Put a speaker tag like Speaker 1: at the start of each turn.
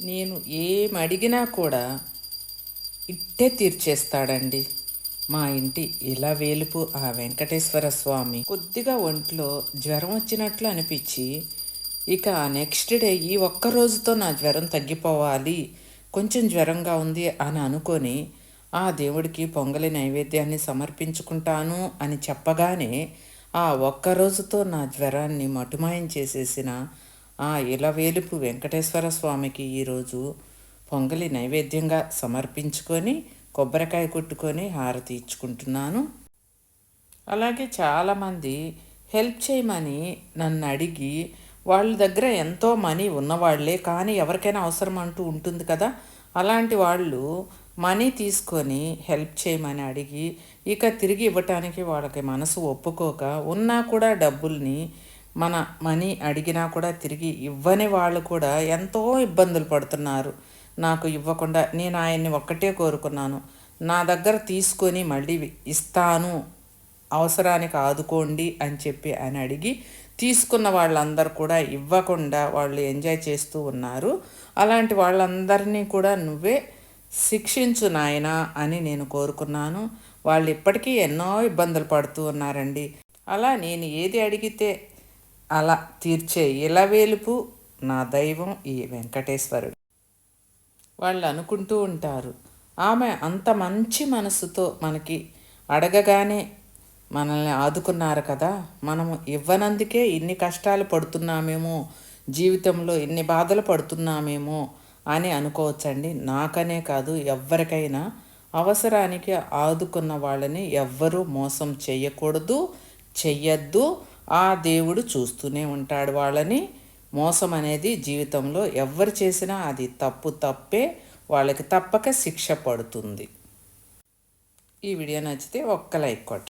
Speaker 1: నేను ఏం అడిగినా కూడా ఇట్టే తీర్చేస్తాడండి. మా ఇంటి ఇలా వేలుపు ఆ వెంకటేశ్వర స్వామి. కొద్దిగా ఒంట్లో జ్వరం వచ్చినట్లు అనిపించి ఇక నెక్స్ట్ డే ఈ ఒక్క రోజుతో నా జ్వరం తగ్గిపోవాలి కొంచెం జ్వరంగా ఉంది అని అనుకొని ఆ దేవుడికి పొంగలి నైవేద్యాన్ని సమర్పించుకుంటాను అని చెప్పగానే ఆ ఒక్క రోజుతో నా జ్వరాన్ని మటుమాయం చేసేసిన ఆ ఇలవేలుపు వెంకటేశ్వర స్వామికి ఈరోజు పొంగలి నైవేద్యంగా సమర్పించుకొని కొబ్బరికాయ కొట్టుకొని హారతి ఇచ్చుకుంటున్నాను. అలాగే చాలామంది హెల్ప్ చేయమని నన్ను అడిగి వాళ్ళ దగ్గర ఎంతో మనీ ఉన్నవాళ్ళే కానీ ఎవరికైనా అవసరం అంటూ ఉంటుంది కదా అలాంటి వాళ్ళు మనీ తీసుకొని హెల్ప్ చేయమని అడిగి ఇక తిరిగి ఇవ్వటానికి వాళ్ళకి మనసు ఒప్పుకోక ఉన్నా కూడా డబ్బుల్ని మన మనీ అడిగినా కూడా తిరిగి ఇవ్వని వాళ్ళు కూడా ఎంతో ఇబ్బందులు పడుతున్నారు. నాకు ఇవ్వకుండా నేను ఆయన్ని ఒక్కటే కోరుకున్నాను. నా దగ్గర తీసుకొని మళ్ళీ ఇస్తాను. అవసరానికి ఆదుకోండి అని చెప్పి ఆయన అడిగి తీసుకున్న వాళ్ళందరూ కూడా ఇవ్వకుండా వాళ్ళు ఎంజాయ్ చేస్తూ ఉన్నారు. అలాంటి వాళ్ళందరినీ కూడా నువ్వే శిక్షించు నాయనా అని నేను కోరుకున్నాను. వాళ్ళు ఇప్పటికీ ఎన్నో ఇబ్బందులు పడుతూ ఉన్నారండి. అలా నేను ఏది అడిగితే అలా తీర్చే ఇలవేలుపు నా దైవం ఈ వెంకటేశ్వరుడు. వాళ్ళు అనుకుంటూ ఉంటారు ఆమె అంత మంచి మనసుతో మనకి అడగగానే మనల్ని ఆదుకున్నారు కదా మనము ఇవ్వనందుకే ఇన్ని కష్టాలు పడుతున్నామేమో జీవితంలో ఇన్ని బాధలు పడుతున్నామేమో అని అనుకోవచ్చండి. నాకనే కాదు ఎవరికైనా అవసరానికి ఆదుకున్న వాళ్ళని ఎవ్వరూ మోసం చేయకూడదు చెయ్యొద్దు ఆ దేవుడు చూస్తూనే ఉంటాడు వాళ్ళని. మోసం అనేది జీవితంలో ఎవరు చేసినా అది తప్పు తప్పే వాళ్ళకి తప్పక శిక్ష పడుతుంది. ఈ వీడియో నచ్చితే ఒక్క లైక్ కొట్టండి.